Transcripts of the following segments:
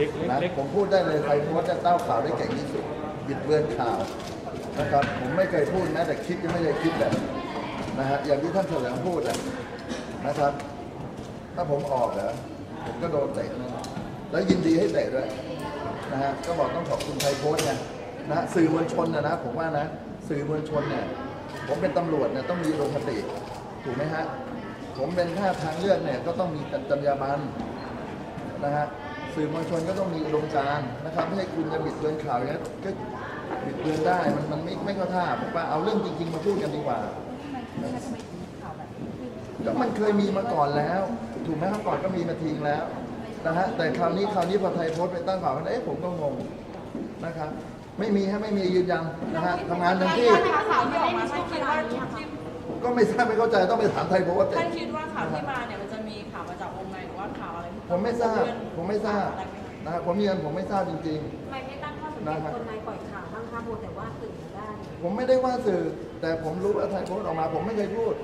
เล็กนะเล็กผมพูดได้เลยใครโพสต์จะเต้าข่าวได้เก่งที่สุดบิดเบือนข่าวนะครับผมไม่เคยพูดแม้แต่คิดยังไม่เคยคิดแบบนะฮะอย่างที่ท่านเฉลิมพูดอะนะครับ ถ้าผมออกเหรอผมก็โดนเตะนะแล้วยินดีให้เตะด้วยนะฮะก็บอกต้องขอบคุณไทยโพสต์ไงนะฮะสื่อมวลชนนะนะผมว่านะ สื่อมวลชนเนี่ยผมเป็นตำรวจเนี่ยต้องมีโลคติถูกไหมฮะผมเป็นแพทย์ทางเลือกเนี่ยก็ต้องมีจรรยาบรรณนะฮะ สื่อมวลชนก็ต้องมีอุดมการณ์นะครับไม่ให้คุณจะบิดเบือนข่าวอย่างนั้นก็บิดเบือนได้มันมันไม่ไม่เข้าท่าผมว่าเอาเรื่องจริง ๆ มาพูดกันดีกว่าก็มันเคยมีมาก่อนแล้ว ถูกไหมครับก่อนก็มีมาทิ้งแล้วนะฮะแต่คราวนี้คราวนี้พอไทยโพสต์ไปตั้งข่าวกันเอ๊ะผมก็งงนะครับ ไม่มีฮะไม่มียืนยันนะฮะทำงานเต็มที่ ข่าวที่ออกมาท่านคิดว่าที่ก็ไม่ทราบไม่เข้าใจต้องไปถามไทยโพสต์ท่านคิดว่าข่าวที่มาเนี่ยมันจะมีข่าวมาจากวงใผมไม่ทราบ ผมไม่ทราบนะฮะผมยืนยันผมไม่ทราบจริง ทำไมไม่ตั้งข้อสังเกตคนในปล่อยข่าวบ้างคะโมแต่ว่าสื่อได้ๆ ผมไม่ได้ว่าสื่อ แต่ผมรู้ว่าไทยโพสต์ออกมา ผมไม่เคยพูด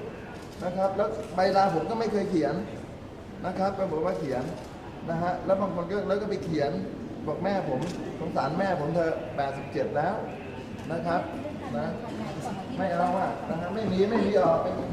นะครับ แล้วใบลาผมก็ไม่เคยเขียนนะครับก็บอกว่าเขียนนะฮะ แล้วบางคนก็แล้วก็ไปเขียนบอกแม่ผมสงสารแม่ผมเธอ87 แล้วนะครับนะ ไม่เอาอะนะฮะไม่มีไม่มีหรอกไม่มี